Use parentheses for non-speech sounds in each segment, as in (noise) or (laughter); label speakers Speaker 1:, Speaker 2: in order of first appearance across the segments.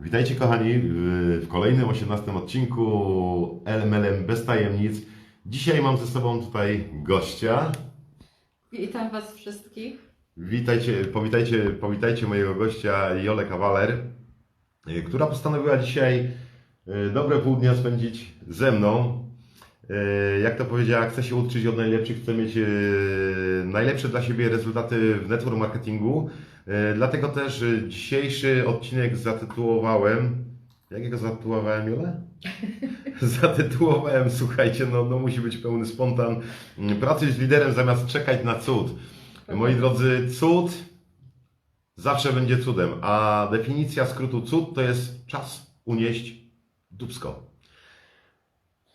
Speaker 1: Witajcie kochani w, kolejnym 18 odcinku LMLM bez tajemnic. Dzisiaj mam ze sobą tutaj gościa.
Speaker 2: Witam Was wszystkich.
Speaker 1: Witajcie, powitajcie, powitajcie mojego gościa Jolę Kawaler, y, która postanowiła dzisiaj y, dobre pół dnia spędzić ze mną. Y, Jak to powiedziała, chce się uczyć od najlepszych, chce mieć najlepsze dla siebie rezultaty w network marketingu. Y, Dlatego też dzisiejszy odcinek zatytułowałem. Jakiego zatytułowałem, Jole? (laughs) zatytułowałem, słuchajcie, no, no musi być pełny spontan. Mm, Pracuj z liderem zamiast czekać na cud. Moi drodzy, cud zawsze będzie cudem, a definicja skrótu cud to jest czas unieść dubsko.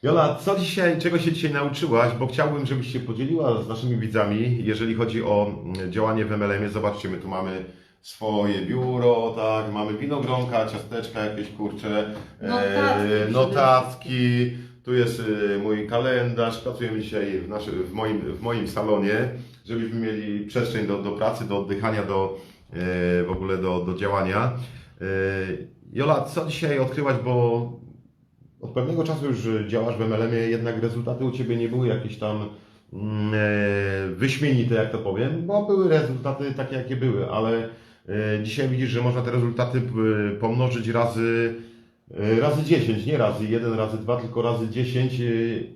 Speaker 1: Jola, co dzisiaj, czego się dzisiaj nauczyłaś? Bo chciałbym, żebyś się podzieliła z naszymi widzami, jeżeli chodzi o mm, działanie w MLM-ie. Zobaczcie, my tu mamy swoje biuro, tak, mamy winogronka, ciasteczka jakieś, kurcze,
Speaker 2: Notatki przede
Speaker 1: notatki, tu jest e, mój kalendarz, pracujemy dzisiaj w, naszy, w, moim, w moim salonie, żebyśmy mieli przestrzeń do, do pracy, do oddychania, do, e, w ogóle do, do działania. E, Jola, co dzisiaj odkryłaś, bo od pewnego czasu już działasz w MLM-ie, jednak rezultaty u Ciebie nie były jakieś tam mm, e, wyśmienite, jak to powiem, bo były rezultaty takie, jakie były, ale e, dzisiaj widzisz, że można te rezultaty pomnożyć razy, e, razy 10, nie razy 1, razy 2, tylko razy 10, e,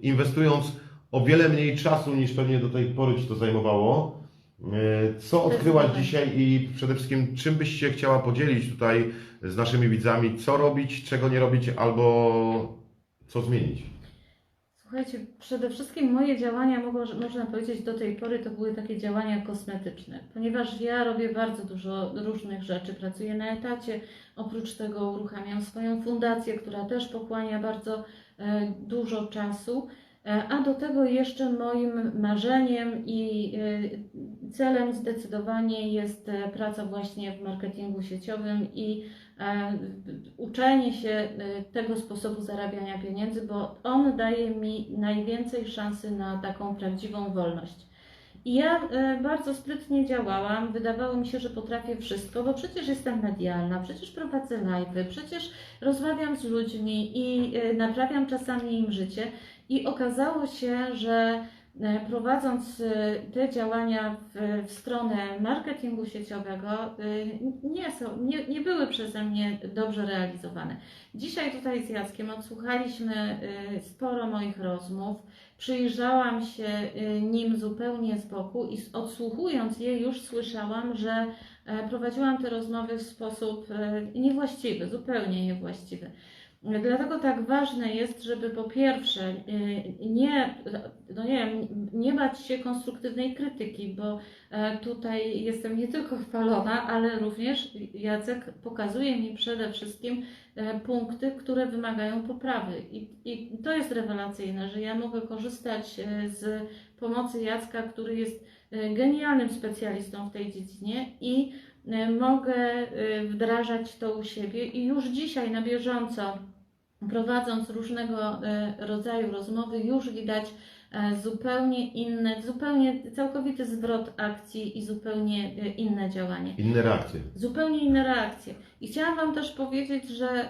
Speaker 1: inwestując o wiele mniej czasu niż pewnie do tej pory Ci to zajmowało. E, Co odkryłaś dzisiaj i przede wszystkim czym byś się chciała podzielić tutaj z naszymi widzami, co robić, czego nie robić albo co zmienić?
Speaker 2: Słuchajcie, przede wszystkim moje działania, można powiedzieć, do tej pory to były takie działania kosmetyczne, ponieważ ja robię bardzo dużo różnych rzeczy. Pracuję na etacie, oprócz tego uruchamiam swoją fundację, która też pochłania bardzo e, dużo czasu. E, A do tego jeszcze moim marzeniem i celem zdecydowanie jest e, praca właśnie w marketingu sieciowym i e, uczenie się e, tego sposobu zarabiania pieniędzy, bo on daje mi najwięcej szansy na taką prawdziwą wolność. I ja bardzo sprytnie działałam, wydawało mi się, że potrafię wszystko, bo przecież jestem medialna, przecież prowadzę live'y, przecież rozmawiam z ludźmi i naprawiam czasami im życie. I okazało się, że prowadząc e, te działania w, w stronę marketingu sieciowego, e, nie, są, nie, nie były przeze mnie dobrze realizowane. Dzisiaj tutaj z Jackiem odsłuchaliśmy e, sporo moich rozmów. Przyjrzałam się e, nim zupełnie z boku i odsłuchując je już słyszałam, że e, prowadziłam te rozmowy w sposób e, niewłaściwy, zupełnie niewłaściwy. Dlatego tak ważne jest, żeby po pierwsze y, nie, no nie, wiem, nie bać się konstruktywnej krytyki, bo e, tutaj jestem nie tylko chwalona, ale również Jacek pokazuje mi przede wszystkim e, punkty, które wymagają poprawy. I, I to jest rewelacyjne, że ja mogę korzystać e, z pomocy Jacka, który jest genialnym specjalistą w tej dziedzinie i mogę wdrażać to u siebie i już dzisiaj na bieżąco prowadząc różnego e, rodzaju rozmowy, już widać e, zupełnie inne, zupełnie całkowity zwrot akcji i zupełnie e, inne działanie.
Speaker 1: Inne reakcje.
Speaker 2: Zupełnie inne reakcje. I chciałam Wam też powiedzieć, że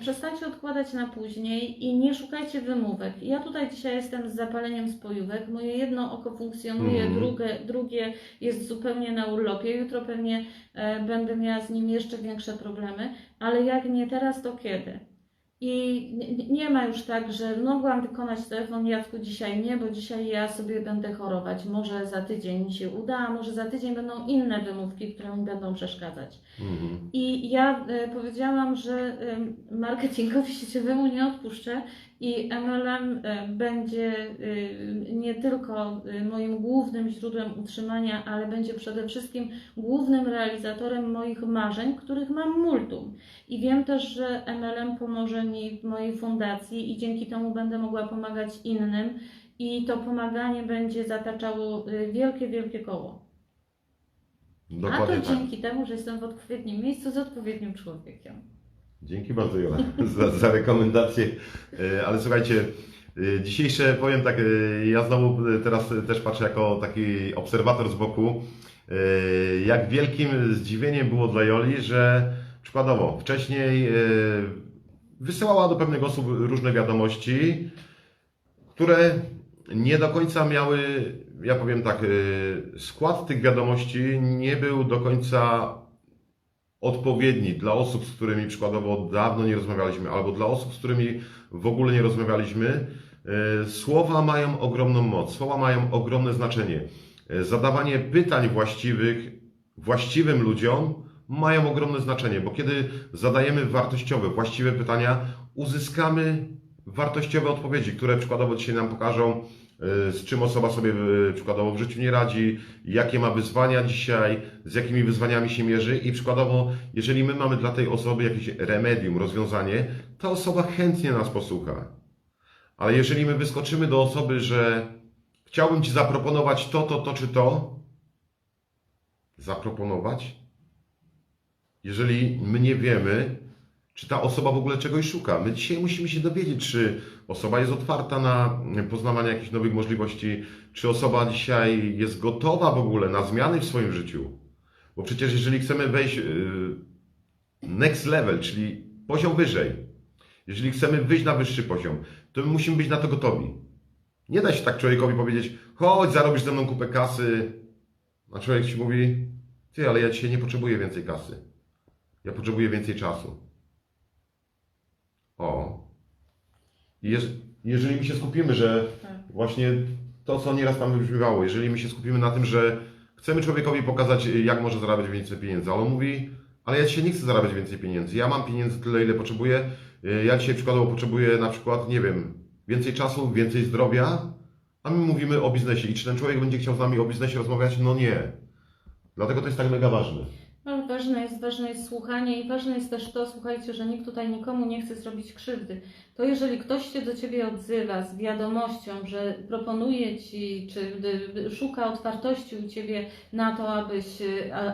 Speaker 2: przestańcie odkładać na później i nie szukajcie wymówek. Ja tutaj dzisiaj jestem z zapaleniem spojówek. Moje jedno oko funkcjonuje,
Speaker 1: Mhm.
Speaker 2: drugie, drugie jest zupełnie na urlopie. Jutro pewnie będę miała z nim jeszcze większe problemy, ale jak nie teraz, to kiedy? I nie- ma już tak, że mogłam wykonać telefon Jacku dzisiaj nie, bo dzisiaj ja sobie będę chorować. Może za tydzień mi się uda, a może za tydzień będą inne wymówki, które mi będą przeszkadzać.
Speaker 1: Mhm.
Speaker 2: I ja e, powiedziałam, że e, marketingowi sieciowemu nie odpuszczę i MLM e, będzie e, nie tylko e, moim głównym źródłem utrzymania, ale będzie przede wszystkim głównym realizatorem moich marzeń, których mam multum. I wiem też, że MLM pomoże mi w mojej fundacji i dzięki temu będę mogła pomagać innym i to pomaganie będzie zataczało wielkie, wielkie koło. A
Speaker 1: Dokładnie
Speaker 2: to
Speaker 1: tak.
Speaker 2: dzięki temu, że jestem w odpowiednim miejscu z odpowiednim człowiekiem.
Speaker 1: Dzięki bardzo Jola (laughs) za, za rekomendacje. E, Ale słuchajcie, e, dzisiejsze, powiem tak, e, ja znowu teraz też patrzę jako taki obserwator z boku, jak wielkim zdziwieniem było dla Joli, że przykładowo, wcześniej wysyłała do pewnych osób różne wiadomości, które nie do końca miały, ja powiem tak, skład tych wiadomości nie był do końca odpowiedni dla osób, z którymi przykładowo dawno nie rozmawialiśmy, albo dla osób, z którymi w ogóle nie rozmawialiśmy. E, Słowa mają ogromną moc, słowa mają ogromne znaczenie. E, Zadawanie pytań właściwych właściwym ludziom mają ogromne znaczenie, bo kiedy zadajemy wartościowe, właściwe pytania, uzyskamy wartościowe odpowiedzi, które przykładowo dzisiaj nam pokażą, z czym osoba sobie e, przykładowo w życiu nie radzi, jakie ma wyzwania dzisiaj, z jakimi wyzwaniami się mierzy i przykładowo, jeżeli my mamy dla tej osoby jakieś remedium, rozwiązanie, ta osoba chętnie nas posłucha. Ale jeżeli my wyskoczymy do osoby, że chciałbym Ci zaproponować to, to, to czy to, zaproponować, jeżeli my nie wiemy, czy ta osoba w ogóle czegoś szuka. My dzisiaj musimy się dowiedzieć, czy osoba jest otwarta na poznawanie jakichś nowych możliwości, czy osoba dzisiaj jest gotowa w ogóle na zmiany w swoim życiu. Bo przecież jeżeli chcemy wejść yy, next level, czyli poziom wyżej, jeżeli chcemy wyjść na wyższy poziom, to my musimy być na to gotowi. Nie da się tak człowiekowi powiedzieć, chodź, zarobisz ze mną kupę kasy, a człowiek ci mówi, ty, ale ja dzisiaj nie potrzebuję więcej kasy. Ja potrzebuję więcej czasu. O. Jeż- jeżeli my się skupimy, że
Speaker 2: Tak.
Speaker 1: właśnie to, co nieraz tam wybrzmiewało, jeżeli my się skupimy na tym, że chcemy człowiekowi pokazać, jak może zarabiać więcej pieniędzy, ale on mówi, ale ja dzisiaj nie chcę zarabiać więcej pieniędzy. Ja mam pieniędzy tyle, ile potrzebuję. Y, Ja dzisiaj przykładowo potrzebuję na przykład, nie wiem, więcej czasu, więcej zdrowia, a my mówimy o biznesie. I czy ten człowiek będzie chciał z nami o biznesie rozmawiać? No nie. Dlatego to jest tak mega ważne.
Speaker 2: Ważne jest, ważne jest słuchanie i ważne jest też to, słuchajcie, że nikt tutaj nikomu nie chce zrobić krzywdy. To jeżeli ktoś się do Ciebie odzywa z wiadomością, że proponuje Ci, czy szuka otwartości u Ciebie na to, abyś,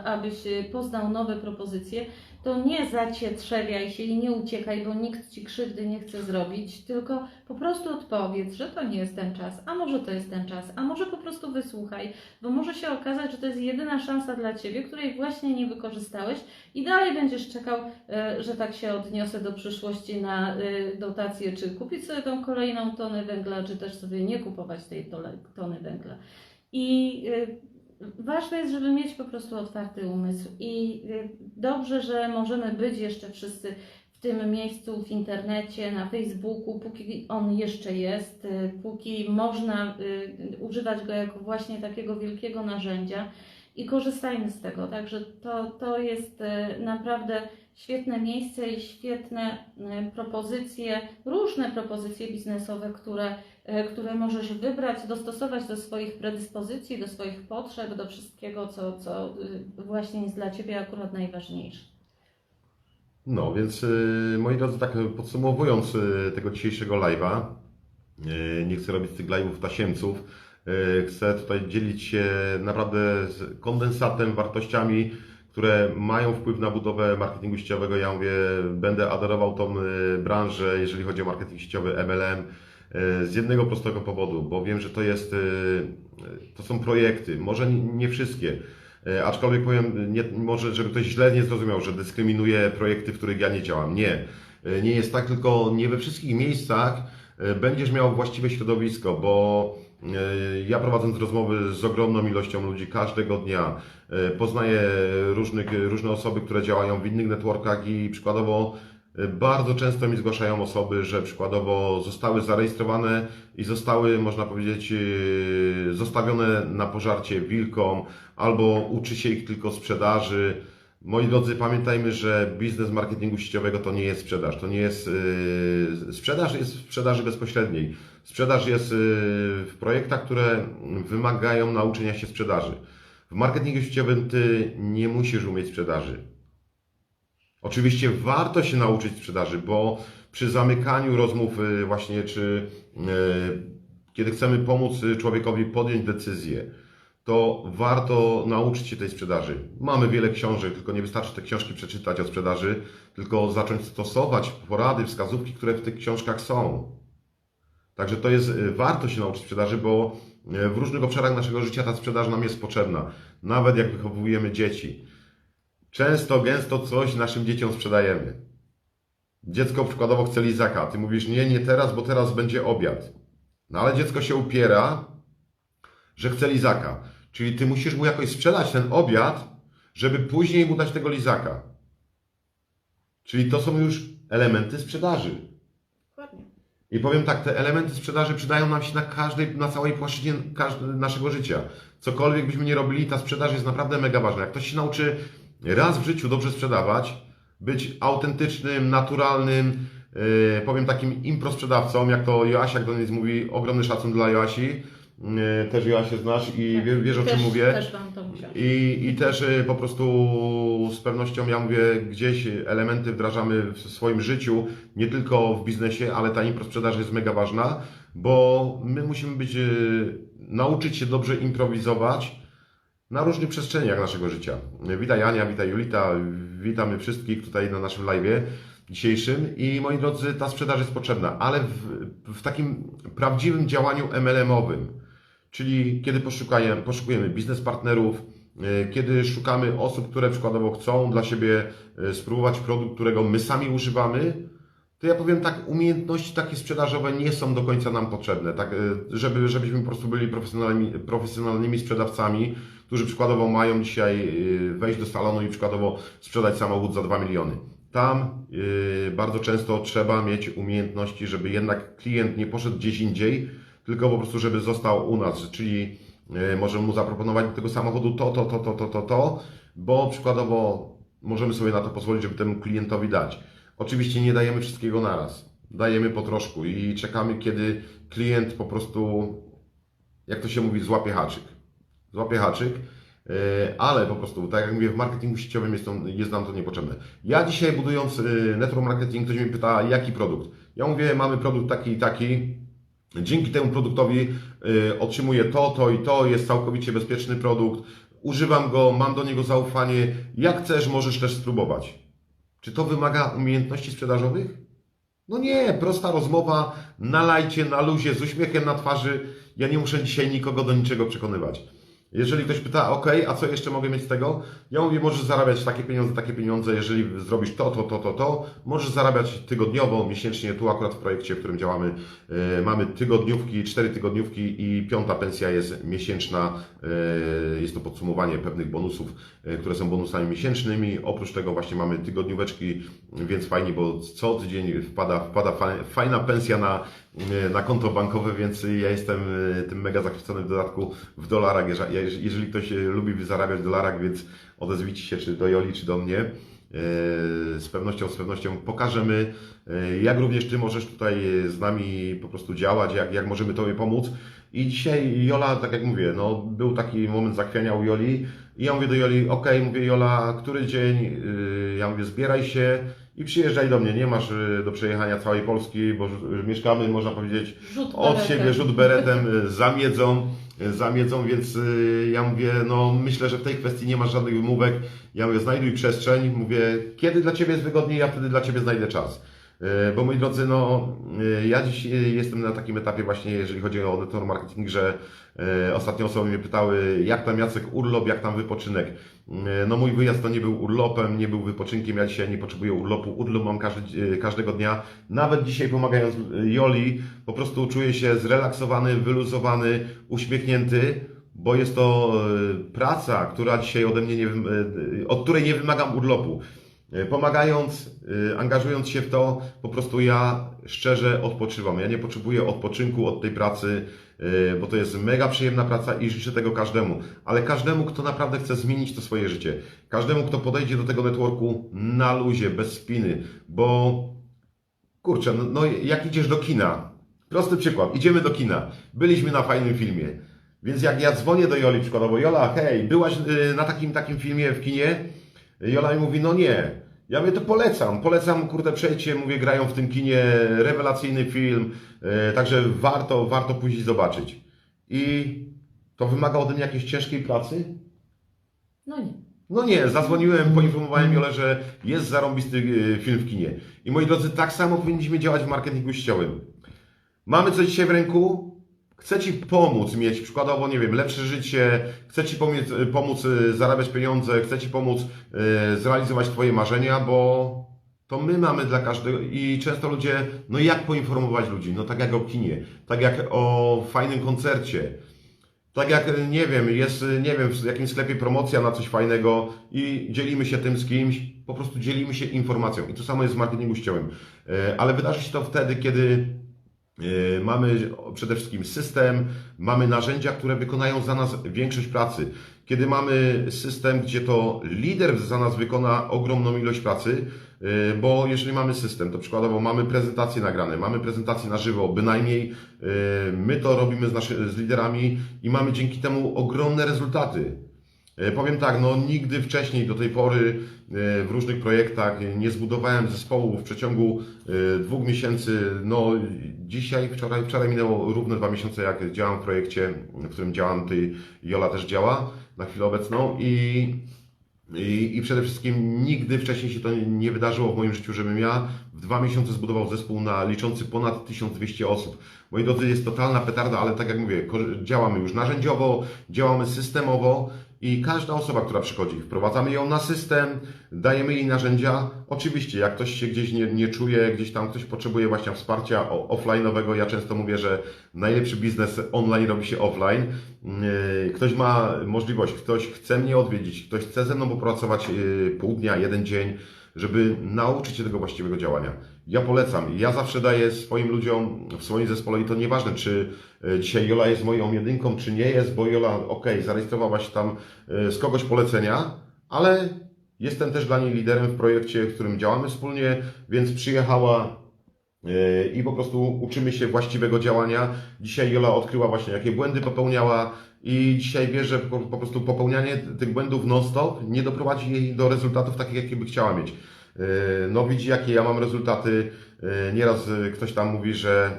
Speaker 2: abyś poznał nowe propozycje, to nie zacietrzewiaj się i nie uciekaj, bo nikt Ci krzywdy nie chce zrobić, tylko po prostu odpowiedz, że to nie jest ten czas, a może to jest ten czas, a może po prostu wysłuchaj, bo może się okazać, że to jest jedyna szansa dla Ciebie, której właśnie nie wykorzystałeś i dalej będziesz czekał, e, że tak się odniosę do przyszłości na e, dotację, czy kupić sobie tą kolejną tonę węgla, czy też sobie nie kupować tej tony węgla. I e, ważne jest, żeby mieć po prostu otwarty umysł i e, dobrze, że możemy być jeszcze wszyscy w tym miejscu w internecie, na Facebooku, póki on jeszcze jest, y, póki można y, używać go jako właśnie takiego wielkiego narzędzia i korzystajmy z tego. Także to, to jest y, naprawdę świetne miejsce i świetne y, propozycje, różne propozycje biznesowe, które, y, które możesz wybrać, dostosować do swoich predyspozycji, do swoich potrzeb, do wszystkiego, co, co y, właśnie jest dla Ciebie akurat najważniejsze.
Speaker 1: No, więc moi drodzy, tak podsumowując tego dzisiejszego live'a, nie chcę robić tych live'ów tasiemców, chcę tutaj dzielić się naprawdę z kondensatem, wartościami, które mają wpływ na budowę marketingu sieciowego. Ja mówię, będę adorował tą y, branżę, jeżeli chodzi o marketing sieciowy MLM, y, z jednego prostego powodu, bo wiem, że to jest, y, to są projekty, może nie wszystkie, Aczkolwiek powiem, nie, może, żeby ktoś źle nie zrozumiał, że dyskryminuję projekty, w których ja nie działam. Nie. Nie jest tak, tylko nie we wszystkich miejscach będziesz miał właściwe środowisko, bo ja prowadząc rozmowy z ogromną ilością ludzi każdego dnia, e, poznaję różnych, różne osoby, które działają w innych networkach i przykładowo e, bardzo często mi zgłaszają osoby, że przykładowo zostały zarejestrowane i zostały, można powiedzieć, e, zostawione na pożarcie wilkom, albo uczy się ich tylko sprzedaży. Moi drodzy, pamiętajmy, że biznes marketingu sieciowego to nie jest sprzedaż. To nie jest. Sprzedaż jest sprzedaży bezpośredniej. Sprzedaż jest yy, w projektach, które wymagają nauczenia się sprzedaży. W marketingu sieciowym ty nie musisz umieć sprzedaży. Oczywiście warto się nauczyć sprzedaży, bo przy zamykaniu rozmów, yy, właśnie czy yy, kiedy chcemy pomóc y, człowiekowi podjąć decyzję, to warto nauczyć się tej sprzedaży. Mamy wiele książek, tylko nie wystarczy te książki przeczytać o sprzedaży, tylko zacząć stosować porady, wskazówki, które w tych książkach są. Także to jest, y, warto się nauczyć sprzedaży, bo y, w różnych obszarach naszego życia ta sprzedaż nam jest potrzebna. Nawet jak wychowujemy dzieci. często, gęsto coś naszym dzieciom sprzedajemy. Dziecko przykładowo chce lizaka, ty mówisz nie, nie teraz, bo teraz będzie obiad. No ale dziecko się upiera, że chce lizaka. Czyli ty musisz mu jakoś sprzedać ten obiad, żeby później mu dać tego lizaka. Czyli to są już elementy sprzedaży. I powiem tak, te elementy sprzedaży przydają nam się na każdej, na całej płaszczyźnie naszego życia. Cokolwiek byśmy nie robili, ta sprzedaż jest naprawdę mega ważna. Jak ktoś się nauczy raz w życiu dobrze sprzedawać, być autentycznym, naturalnym, yy, powiem takim impro-sprzedawcą, jak to Joasiak do nas mówi, ogromny szacun dla Joasi. Yy, też Joasię znasz i
Speaker 2: Tak.
Speaker 1: wie, wiesz o
Speaker 2: też,
Speaker 1: czym mówię.
Speaker 2: Też Wam to.
Speaker 1: I, I też y, po prostu z pewnością, ja mówię, gdzieś elementy wdrażamy w swoim życiu, nie tylko w biznesie, ale ta improsprzedaż jest mega ważna, bo my musimy być, y, nauczyć się dobrze improwizować na różnych przestrzeniach naszego życia. Witaj Ania, witaj Julita, witamy wszystkich tutaj na naszym live'ie dzisiejszym i moi drodzy, ta sprzedaż jest potrzebna, ale w, w takim prawdziwym działaniu MLM-owym, Czyli kiedy poszukajemy, poszukujemy biznes partnerów, y, kiedy szukamy osób, które przykładowo chcą dla siebie y, spróbować produkt, którego my sami używamy, to ja powiem tak, umiejętności takie sprzedażowe nie są do końca nam potrzebne, tak, y, żeby, żebyśmy po prostu byli profesjonalnymi, profesjonalnymi sprzedawcami, którzy przykładowo mają dzisiaj wejść do salonu i przykładowo sprzedać samochód za 2 miliony. Tam bardzo często trzeba mieć umiejętności, żeby jednak klient nie poszedł gdzieś indziej, tylko po prostu, żeby został u nas, czyli y, możemy mu zaproponować do tego samochodu to, to, to, to, to, to, to, bo przykładowo możemy sobie na to pozwolić, żeby temu klientowi dać. Oczywiście nie dajemy wszystkiego naraz. Dajemy po troszku i czekamy, kiedy klient po prostu, jak to się mówi, złapie haczyk. Złapie haczyk, yy, ale po prostu, tak jak mówię, w marketingu sieciowym jest, to, jest nam to niepotrzebne. Ja dzisiaj budując yy, network marketing, ktoś mnie pyta, jaki produkt. Ja mówię, mamy produkt taki i taki, Dzięki temu produktowi y, otrzymuję to, to i to, jest całkowicie bezpieczny produkt, używam go, mam do niego zaufanie. Jak chcesz, możesz też spróbować. Czy to wymaga umiejętności sprzedażowych? No nie, prosta rozmowa na lajcie, na luzie, z uśmiechem na twarzy. Ja nie muszę dzisiaj nikogo do niczego przekonywać. Jeżeli ktoś pyta, ok, a co jeszcze mogę mieć z tego? Ja mówię, możesz zarabiać takie pieniądze, takie pieniądze, jeżeli zrobisz to, to, to, to, to. Możesz zarabiać tygodniowo, miesięcznie. Tu akurat w projekcie, w którym działamy, e, mamy tygodniówki, cztery tygodniówki i piąta pensja jest miesięczna. E, jest to podsumowanie pewnych bonusów, e, które są bonusami miesięcznymi. Oprócz tego właśnie mamy tygodnióweczki, więc fajnie, bo co tydzień wpada, wpada fa- fajna pensja na, na konto bankowe, więc ja jestem e, tym mega zachwycony w dodatku w dolarach. Jeżeli- ktoś e, lubi zarabiać w dolarach, więc odezwijcie się czy do Joli, czy do mnie. E, Z pewnością, z pewnością pokażemy, e, jak również Ty możesz tutaj z nami po prostu działać, jak, jak możemy Tobie pomóc. I dzisiaj Jola, tak jak mówię, no, był taki moment zachwiania u Joli i ja mówię do Joli, ok, mówię Jola, który dzień, Yy, ja mówię zbieraj się i przyjeżdżaj do mnie, nie masz y, do przejechania całej Polski, bo mieszkamy, można powiedzieć,
Speaker 2: Rzut
Speaker 1: od
Speaker 2: beretem.
Speaker 1: siebie rzut beretem, y, za miedzą, y, za miedzą, więc ja mówię, no myślę, że w tej kwestii nie masz żadnych wymówek. Ja mówię, znajduj przestrzeń, mówię, kiedy dla Ciebie jest wygodniej, ja wtedy dla Ciebie znajdę czas. Y, Bo moi drodzy, no y, ja dziś y, jestem na takim etapie właśnie, jeżeli chodzi o network marketing, że ostatnie osoby mnie pytały, jak tam Jacek urlop, jak tam wypoczynek. No mój wyjazd to nie był urlopem, nie był wypoczynkiem, ja dzisiaj nie potrzebuję urlopu, urlop mam każdy, każdego dnia. Nawet dzisiaj pomagając Joli, po prostu czuję się zrelaksowany, wyluzowany, uśmiechnięty, bo jest to praca, która dzisiaj ode mnie nie, od której nie wymagam urlopu. Y, Pomagając, y, angażując się w to, po prostu ja szczerze odpoczywam. Ja nie potrzebuję odpoczynku od tej pracy, y, bo to jest mega przyjemna praca i życzę tego każdemu. Ale każdemu, kto naprawdę chce zmienić to swoje życie. Każdemu, kto podejdzie do tego networku na luzie, bez spiny, bo kurczę, no, no jak idziesz do kina, prosty przykład, idziemy do kina, byliśmy na fajnym filmie, więc jak ja dzwonię do Joli przykładowo, Jola, hej, byłaś y, na takim takim filmie w kinie? Jola mi mówi, no nie. Ja mówię, to polecam, polecam, kurde, przejdźcie, mówię, grają w tym kinie, rewelacyjny film, y, także warto, warto pójść i zobaczyć. I to wymaga ode mnie jakiejś ciężkiej pracy?
Speaker 2: No nie.
Speaker 1: No nie, zadzwoniłem, poinformowałem Jolę, że jest zarąbisty y, film w kinie. I moi drodzy, tak samo powinniśmy działać w marketingu sieciowym. Mamy coś dzisiaj w ręku, chce Ci pomóc mieć przykładowo, nie wiem, lepsze życie, chce Ci pomóc, pomóc y, zarabiać pieniądze, chce Ci pomóc y, zrealizować Twoje marzenia, bo to my mamy dla każdego i często ludzie, no jak poinformować ludzi? No tak jak o kinie, tak jak o fajnym koncercie. Tak jak, nie wiem, jest, nie wiem, w jakimś sklepie promocja na coś fajnego i dzielimy się tym z kimś, po prostu dzielimy się informacją. I to samo jest w marketingu. E, Ale wydarzy się to wtedy, kiedy mamy przede wszystkim system, mamy narzędzia, które wykonają za nas większość pracy. Kiedy mamy system, gdzie to lider za nas wykona ogromną ilość pracy, e, bo jeżeli mamy system, to przykładowo mamy prezentacje nagrane, mamy prezentacje na żywo, bynajmniej e, my to robimy z, naszy, z liderami i mamy dzięki temu ogromne rezultaty. E, Powiem tak, no nigdy wcześniej do tej pory e, w różnych projektach nie zbudowałem zespołu w przeciągu e, dwóch miesięcy. No dzisiaj, wczoraj, wczoraj minęło równe dwa miesiące, jak działam w projekcie, w którym działam, ty Jola też działa na chwilę obecną i i, I przede wszystkim nigdy wcześniej się to nie- wydarzyło w moim życiu, żebym ja w dwa miesiące zbudował zespół na liczący ponad 1200 osób. Moi drodzy, jest totalna petarda, ale tak jak mówię, działamy już narzędziowo, działamy systemowo i każda osoba, która przychodzi, wprowadzamy ją na system, dajemy jej narzędzia. Oczywiście, jak ktoś się gdzieś nie, nie czuje, gdzieś tam ktoś potrzebuje właśnie wsparcia offline'owego, ja często mówię, że najlepszy biznes online robi się offline. Yy, Ktoś ma możliwość, ktoś chce mnie odwiedzić, ktoś chce ze mną popracować yy, pół dnia, jeden dzień, żeby nauczyć się tego właściwego działania. Ja polecam. Ja zawsze daję swoim ludziom w swoim zespole i to nieważne, czy yy, dzisiaj Jola jest moją jedynką, czy nie jest, bo Jola, ok, zarejestrowała się tam yy, z kogoś polecenia, ale jestem też dla niej liderem w projekcie, w którym działamy wspólnie, więc przyjechała Yy, i po prostu uczymy się właściwego działania. Dzisiaj Jola odkryła właśnie, jakie błędy popełniała i dzisiaj wie, że po prostu popełnianie tych błędów non-stop nie doprowadzi jej do rezultatów takich, jakie by chciała mieć. Yy, No widzi, jakie ja mam rezultaty. Yy, Nieraz yy, ktoś tam mówi, że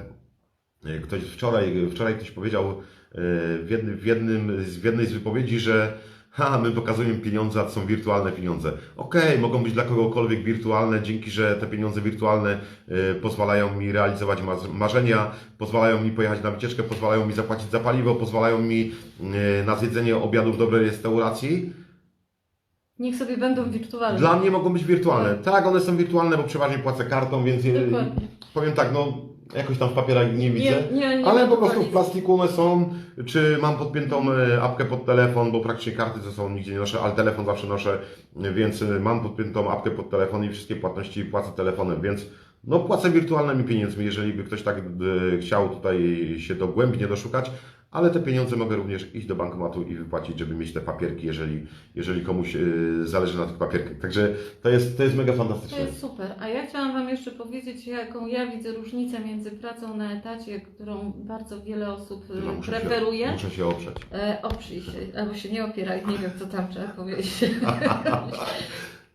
Speaker 1: ktoś wczoraj, wczoraj ktoś powiedział w, jednym, w, jednym, w jednej z wypowiedzi, że ha, my pokazujemy pieniądze, a to są wirtualne pieniądze. Okej, mogą być dla kogokolwiek wirtualne, dzięki, że te pieniądze wirtualne pozwalają mi realizować marzenia, pozwalają mi pojechać na wycieczkę, pozwalają mi zapłacić za paliwo, pozwalają mi na zjedzenie obiadu w dobrej restauracji.
Speaker 2: Niech sobie będą wirtualne.
Speaker 1: Dla mnie mogą być wirtualne. Tak, one są wirtualne, bo przeważnie płacę kartą, więc
Speaker 2: Dokładnie.
Speaker 1: powiem tak, no jakoś tam w papierach nie widzę.
Speaker 2: Nie, nie, nie
Speaker 1: Ale
Speaker 2: ma
Speaker 1: po prostu w plastiku one są, czy mam podpiętą e, apkę pod telefon, bo praktycznie karty ze sobą nigdzie nie noszę, ale telefon zawsze noszę, więc e, mam podpiętą apkę pod telefon i wszystkie płatności płacę telefonem, więc no płacę wirtualnymi pieniędzmi, jeżeli by ktoś tak e, chciał tutaj się dogłębnie doszukać, ale te pieniądze mogę również iść do bankomatu i wypłacić, żeby mieć te papierki, jeżeli, jeżeli komuś e, zależy na tych papierkach. Także to jest, to jest mega
Speaker 2: To
Speaker 1: fantastyczne.
Speaker 2: jest super. A ja chciałam Wam jeszcze powiedzieć, jaką ja widzę różnicę między pracą na etacie, którą bardzo wiele osób y,
Speaker 1: No, muszę
Speaker 2: preferuje.
Speaker 1: Się, muszę się oprzeć.
Speaker 2: E, oprzyj się, albo się nie opieraj, nie wiem co tam trzeba powiedzieć. (laughs)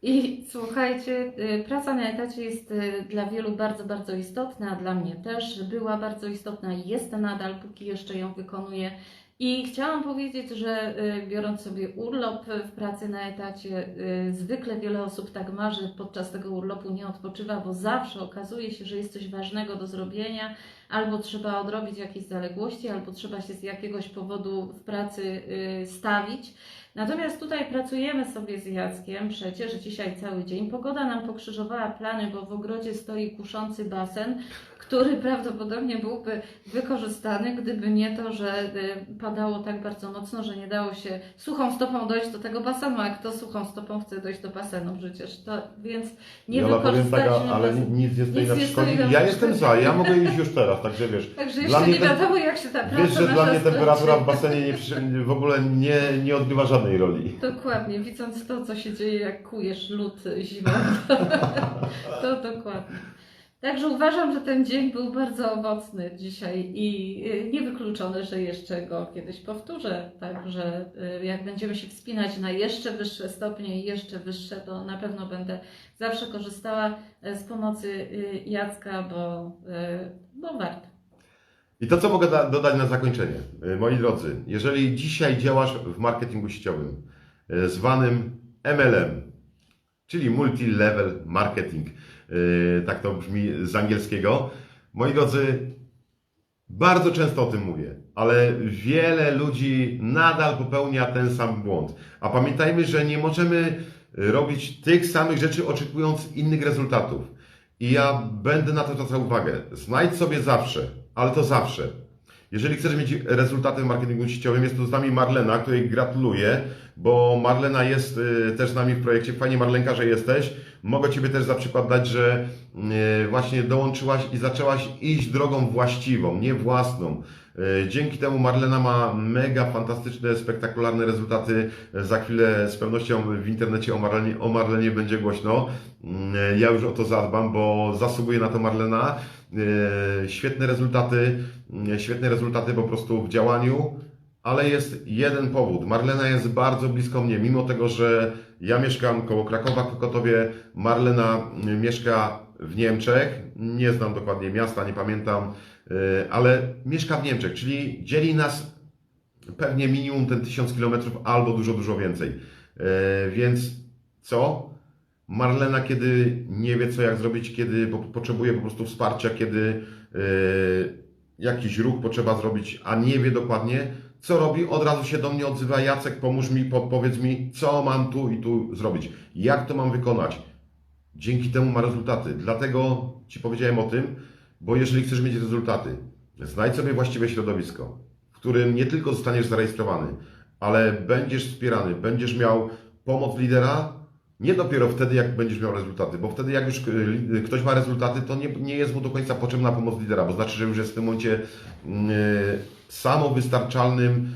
Speaker 2: I słuchajcie, y, praca na etacie jest y, dla wielu bardzo, bardzo istotna, dla mnie też była bardzo istotna i jest nadal, póki jeszcze ją wykonuję. I chciałam powiedzieć, że y, biorąc sobie urlop w pracy na etacie, zwykle wiele osób tak ma, że podczas tego urlopu nie odpoczywa, bo zawsze okazuje się, że jest coś ważnego do zrobienia, albo trzeba odrobić jakieś zaległości, albo trzeba się z jakiegoś powodu w pracy stawić. Natomiast tutaj pracujemy sobie z Jackiem przecież dzisiaj cały dzień. Pogoda nam pokrzyżowała plany, bo w ogrodzie stoi kuszący basen, który prawdopodobnie byłby wykorzystany, gdyby nie to, że y, padało tak bardzo mocno, że nie dało się suchą stopą dojść do tego basenu. A kto suchą stopą chce dojść do basenu przecież? To, więc nie
Speaker 1: Jola,
Speaker 2: wykorzystaliśmy
Speaker 1: ale
Speaker 2: basenu.
Speaker 1: nic nie stoi na przeszkodzie. Ja jestem za, ja mogę iść już teraz, także wiesz. (laughs)
Speaker 2: Także jeszcze nie
Speaker 1: mnie ten-
Speaker 2: wiadomo, jak się ta praca
Speaker 1: Wiesz, że dla mnie temperatura w basenie nie, w ogóle nie, nie odgrywa żadnej roli.
Speaker 2: Dokładnie, widząc to, co się dzieje, jak kujesz lód zimą, (laughs) to dokładnie. Także uważam, że ten dzień był bardzo owocny dzisiaj i y, niewykluczone, że jeszcze go kiedyś powtórzę. Także y, jak będziemy się wspinać na jeszcze wyższe stopnie i jeszcze wyższe, to na pewno będę zawsze korzystała e, z pomocy y, Jacka, bo, y, bo warto.
Speaker 1: I to, co mogę da- dodać na zakończenie. Y, Moi drodzy, jeżeli dzisiaj działasz w marketingu sieciowym, y, zwanym MLM, czyli Multi-Level Marketing, y, tak to brzmi z angielskiego, moi drodzy, Bardzo często o tym mówię, ale wiele ludzi nadal popełnia ten sam błąd. A pamiętajmy, że nie możemy robić tych samych rzeczy, oczekując innych rezultatów. I ja będę na to zwracał uwagę. Znajdź sobie zawsze, ale to zawsze. Jeżeli chcesz mieć rezultaty w marketingu sieciowym, jest tu z nami Marlena, której gratuluję, bo Marlena jest y, też z nami w projekcie. Fajnie Marlenka, że jesteś. Mogę Ciebie też za przykład dać, że y, właśnie dołączyłaś i zaczęłaś iść drogą właściwą, nie własną. Y, Dzięki temu Marlena ma mega fantastyczne, spektakularne rezultaty. Za chwilę z pewnością w internecie o Marlenie, o Marlenie będzie głośno. Ja już o to zadbam, bo zasługuje na to Marlena. Y, Świetne rezultaty, y, świetne rezultaty po prostu w działaniu. Ale jest jeden powód. Marlena jest bardzo blisko mnie, mimo tego, że ja mieszkam koło Krakowa, Kokotowie. Marlena y, mieszka w Niemczech. Nie znam dokładnie miasta, nie pamiętam, ale mieszka w Niemczech, czyli dzieli nas pewnie minimum ten 1000 km albo dużo, dużo więcej. Więc co? Marlena, kiedy nie wie, co jak zrobić, kiedy po, potrzebuje po prostu wsparcia, kiedy y, jakiś ruch potrzeba zrobić, a nie wie dokładnie, co robi, od razu się do mnie odzywa Jacek, pomóż mi, podpowiedz mi, co mam tu i tu zrobić, jak to mam wykonać. Dzięki temu ma rezultaty. Dlatego Ci powiedziałem o tym, bo jeżeli chcesz mieć rezultaty, znajdź sobie właściwe środowisko, w którym nie tylko zostaniesz zarejestrowany, ale będziesz wspierany, będziesz miał pomoc lidera, nie dopiero wtedy, jak będziesz miał rezultaty, bo wtedy, jak już y, li- ktoś ma rezultaty, to nie, nie jest mu do końca potrzebna pomoc lidera, bo znaczy, że już jest w tym momencie y, samowystarczalnym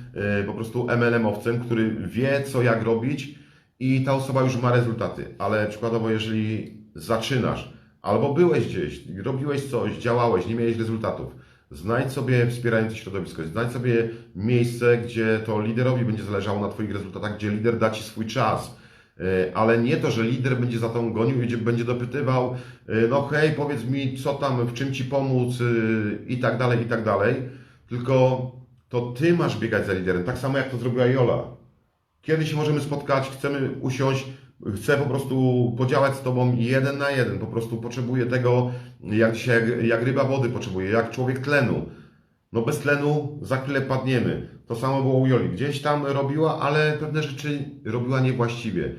Speaker 1: po prostu MLM-owcem, który wie, co jak robić i ta osoba już ma rezultaty. Ale przykładowo, jeżeli zaczynasz, albo byłeś gdzieś, robiłeś coś, działałeś, nie miałeś rezultatów, znajdź sobie wspierające środowisko, znajdź sobie miejsce, gdzie to liderowi będzie zależało na Twoich rezultatach, gdzie lider da Ci swój czas. E, Ale nie to, że lider będzie za tą gonił i będzie- dopytywał, e, no hej, powiedz mi, co tam, w czym ci pomóc y, i tak dalej, i tak dalej. Tylko to ty masz biegać za liderem, tak samo jak to zrobiła Jola. Kiedy się możemy spotkać, chcemy usiąść, chcę po prostu podziałać z tobą jeden na jeden. Po prostu potrzebuję tego, jak dzisiaj, jak, jak ryba wody potrzebuje, jak człowiek tlenu. No bez tlenu za chwilę padniemy. To samo było u Joli. Gdzieś tam robiła, ale pewne rzeczy robiła niewłaściwie.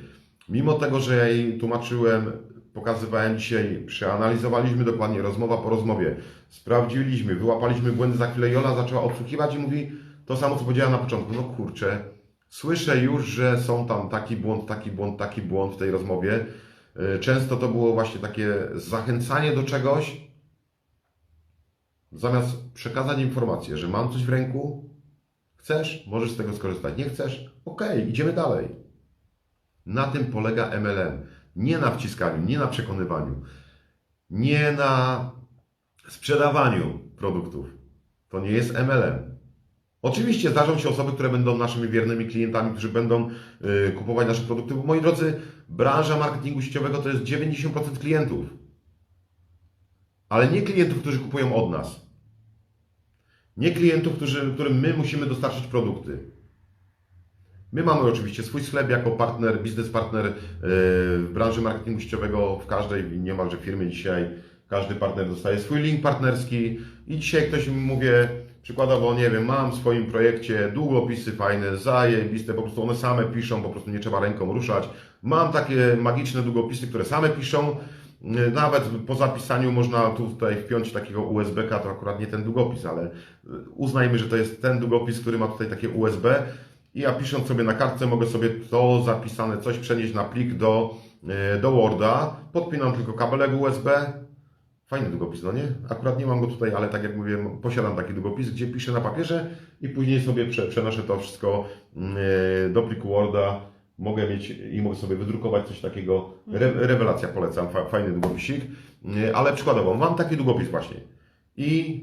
Speaker 1: Mimo tego, że ja jej tłumaczyłem, pokazywałem dzisiaj, przeanalizowaliśmy dokładnie rozmowa po rozmowie, sprawdziliśmy, wyłapaliśmy błędy, za chwilę Jola zaczęła odsłuchiwać i mówi to samo, co powiedziała na początku. No kurczę, słyszę już, że są tam taki błąd, taki błąd, taki błąd w tej rozmowie. Yy, Często to było właśnie takie zachęcanie do czegoś, zamiast przekazać informację, że mam coś w ręku, chcesz, możesz z tego skorzystać. Nie chcesz, okej, idziemy dalej. Na tym polega MLM. Nie na wciskaniu, nie na przekonywaniu, nie na sprzedawaniu produktów. To nie jest MLM. Oczywiście zdarzą się osoby, które będą naszymi wiernymi klientami, którzy będą y, kupować nasze produkty, bo moi drodzy, branża marketingu sieciowego to jest 90% klientów. Ale nie klientów, którzy kupują od nas. Nie klientów, którzy, którym my musimy dostarczyć produkty. My mamy oczywiście swój sklep jako partner, biznes partner yy, w branży marketingu sieciowego w każdej niemalże firmie dzisiaj. Każdy partner dostaje swój link partnerski i dzisiaj ktoś mi mówię, przykładowo, nie wiem, mam w swoim projekcie długopisy fajne, zajebiste, po prostu one same piszą, po prostu nie trzeba ręką ruszać. Mam takie magiczne długopisy, które same piszą, Yy, nawet po zapisaniu można tutaj wpiąć takiego USB-ka, to akurat nie ten długopis, ale yy, uznajmy, że to jest ten długopis, który ma tutaj takie USB i ja pisząc sobie na kartce mogę sobie to zapisane coś przenieść na plik do, e, do Worda. Podpinam tylko kabelek USB. Fajny długopis, no nie? Akurat nie mam go tutaj, ale tak jak mówię, posiadam taki długopis, gdzie piszę na papierze i później sobie prze, przenoszę to wszystko mm, e, do pliku Worda. Mogę mieć i mogę sobie wydrukować coś takiego. Re, rewelacja, polecam, fa, fajny długopisik. E, Ale przykładowo, mam taki długopis właśnie. I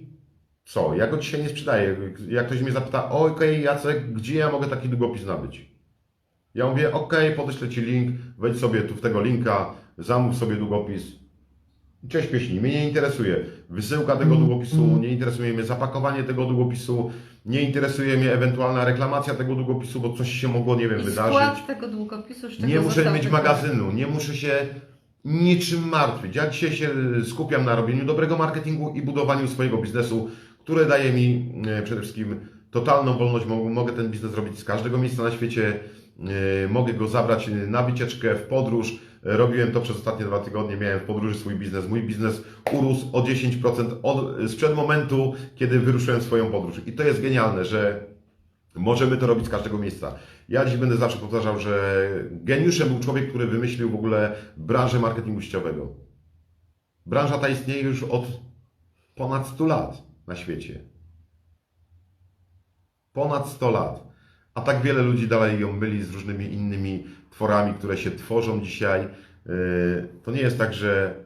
Speaker 1: co? Ja go dzisiaj nie sprzedaję. Jak ktoś mnie zapyta, okej Jacek, gdzie ja mogę taki długopis nabyć? Ja mówię, okej, podeślę Ci link, wejdź sobie tu w tego linka, zamów sobie długopis. Cześć pieśni, mnie nie interesuje wysyłka tego długopisu, nie interesuje mnie zapakowanie tego długopisu, nie interesuje mnie ewentualna reklamacja tego długopisu, bo coś się mogło, nie wiem,
Speaker 2: I
Speaker 1: wydarzyć.
Speaker 2: skład tego długopisu, z
Speaker 1: Nie muszę mieć magazynu, nie muszę się niczym martwić. Ja dzisiaj się skupiam na robieniu dobrego marketingu i budowaniu swojego biznesu, które daje mi e, przede wszystkim totalną wolność. Mo- Mogę ten biznes robić z każdego miejsca na świecie. e, Mogę go zabrać na wycieczkę, w podróż. E, Robiłem to przez ostatnie dwa tygodnie. Miałem w podróży swój biznes. Mój biznes urósł o 10% od, sprzed momentu, kiedy wyruszyłem swoją podróż. I to jest genialne, że możemy to robić z każdego miejsca. Ja dziś będę zawsze powtarzał, że geniuszem był człowiek, który wymyślił w ogóle branżę marketingu sieciowego. Branża ta istnieje już od ponad 100 lat na świecie. Ponad 100 lat. A tak wiele ludzi dalej ją myli z różnymi innymi tworami, które się tworzą dzisiaj. Yy, To nie jest tak, że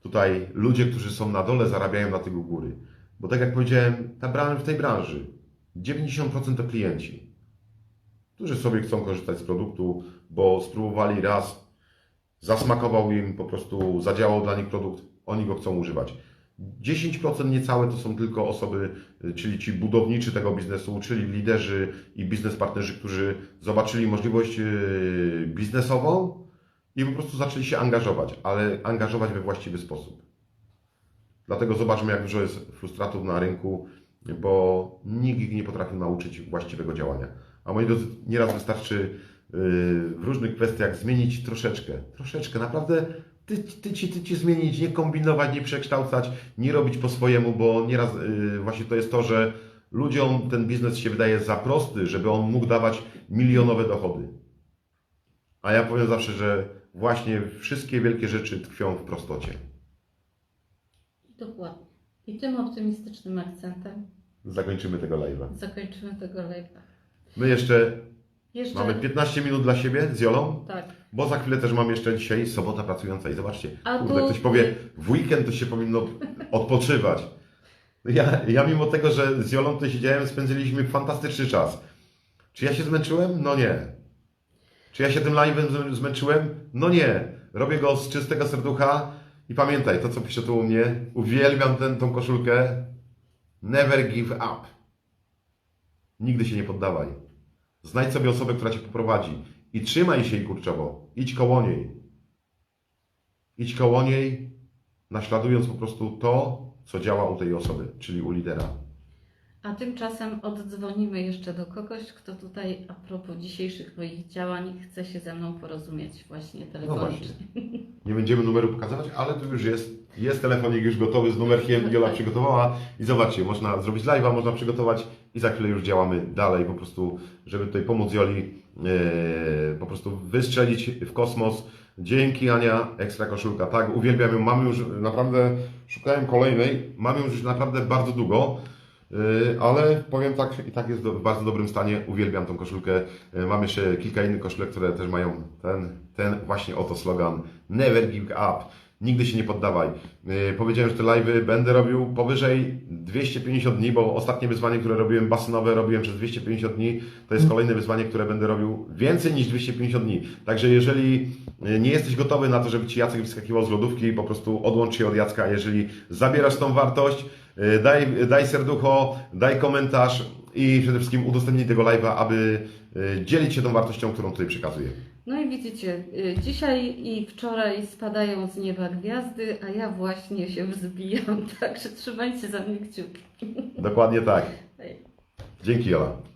Speaker 1: tutaj ludzie, którzy są na dole, zarabiają na tych u góry. Bo tak jak powiedziałem, ta branża, w tej branży 90% to klienci, którzy sobie chcą korzystać z produktu, bo spróbowali raz, zasmakował im, po prostu zadziałał dla nich produkt, oni go chcą używać. 10% niecałe to są tylko osoby, y, czyli ci budowniczy tego biznesu, czyli liderzy i biznes partnerzy, którzy zobaczyli możliwość y, biznesową i po prostu zaczęli się angażować, ale angażować we właściwy sposób. Dlatego zobaczmy, jak dużo jest frustratów na rynku, bo nikt ich nie potrafił nauczyć właściwego działania. A moi drodzy, nieraz wystarczy yy, w różnych kwestiach zmienić troszeczkę, troszeczkę, naprawdę ty, ty, ci, ty ci zmienić, nie kombinować, nie przekształcać, nie robić po swojemu, bo nieraz yy, właśnie to jest to, że ludziom ten biznes się wydaje za prosty, żeby on mógł dawać milionowe dochody. A ja powiem zawsze, że właśnie wszystkie wielkie rzeczy tkwią w prostocie.
Speaker 2: Dokładnie. I tym optymistycznym akcentem
Speaker 1: Zakończymy tego live'a.
Speaker 2: zakończymy tego live'a.
Speaker 1: My jeszcze
Speaker 2: Jeszcze
Speaker 1: mamy 15 minut dla siebie z Jolą,
Speaker 2: tak.
Speaker 1: Bo za chwilę też mam jeszcze dzisiaj sobota pracująca i zobaczcie,
Speaker 2: A
Speaker 1: kurde,
Speaker 2: tu-
Speaker 1: ktoś powie, w weekend to się powinno odpoczywać. Ja, ja mimo tego, że z Jolą tutaj siedziałem, spędziliśmy fantastyczny czas. Czy ja się zmęczyłem? No nie. Czy ja się tym live'em zm- zmęczyłem? No nie. Robię go z czystego serducha i pamiętaj, to co pisze tu u mnie, uwielbiam tę tą koszulkę. Never give up. Nigdy się nie poddawaj. Znajdź sobie osobę, która Cię poprowadzi i trzymaj się jej kurczowo. Idź koło niej. Idź koło niej, naśladując po prostu to, co działa u tej osoby, czyli u lidera.
Speaker 2: A tymczasem oddzwonimy jeszcze do kogoś, kto tutaj a propos dzisiejszych moich działań chce się ze mną porozumieć właśnie telefonicznie.
Speaker 1: Nie będziemy numeru pokazywać, ale tu już jest, jest telefonik już gotowy z numerkiem, Jola przygotowała i zobaczcie, można zrobić live'a, można przygotować i za chwilę już działamy dalej po prostu, żeby tutaj pomóc Joli po prostu wystrzelić w kosmos. Dzięki Ania, ekstra koszulka, tak, uwielbiam ją, mam już naprawdę, szukałem kolejnej, mam ją już naprawdę bardzo długo, e, ale powiem tak, i tak jest w bardzo dobrym stanie, uwielbiam tą koszulkę. E, Mam jeszcze kilka innych koszulek, które też mają ten, ten właśnie oto slogan Never give up. Nigdy się nie poddawaj. Yy, powiedziałem, że te live'y będę robił powyżej 250 dni, bo ostatnie wyzwanie, które robiłem basenowe, robiłem przez 250 dni. To jest kolejne wyzwanie, które będę robił więcej niż 250 dni. Także jeżeli yy, nie jesteś gotowy na to, żeby Ci Jacek wyskakiwał z lodówki, po prostu odłącz się od Jacka. Jeżeli zabierasz tą wartość, yy, daj, daj serducho, daj komentarz i przede wszystkim udostępnij tego live'a, aby dzielić się tą wartością, którą tutaj przekazuję.
Speaker 2: No i widzicie, y, dzisiaj i wczoraj spadają z nieba gwiazdy, a ja właśnie się wzbijam, (laughs) także trzymajcie za mnie kciuki.
Speaker 1: Dokładnie tak. Dzięki Jola.